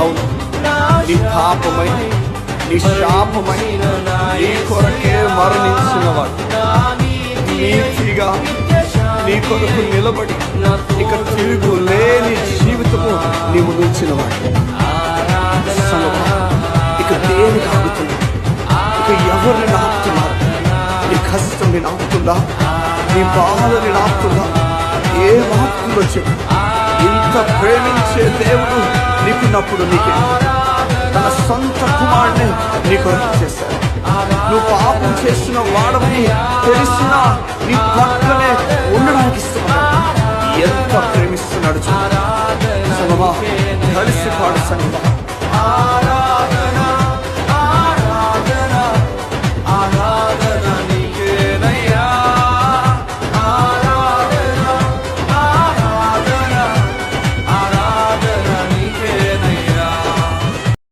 అవును నీ పాపమై నీ శాపమై నీ కొరకే మరణించిన వాడు నీతిగా నీ కొరకు నిలబడి ఇక తిరుగు లేని జీవితము నీవు నిలిచిన వాడు ఇక దేనికి ఆగుతున్నా ఇక ఎవరిని నాపుతున్నారు నీ కష్టం నేను ఆపుతుందా నీ బాధ నేను ఆపుతుందా ఏ ఆపుతుందో చెప్పు ఇంత ప్రేమించే దేవుడు నీకున్నప్పుడు నీకే. తన సొంత కుమారుని నీ కొరకు చేశాడు. నువ్వు పాపం చేస్తున్న వాడని తెలిసిన నీ పక్కనే ఉండడానికి ఇస్తున్నాడు ఎంత ప్రేమిస్తున్నాడు చూడ. కలిసి పాడు సంగమా.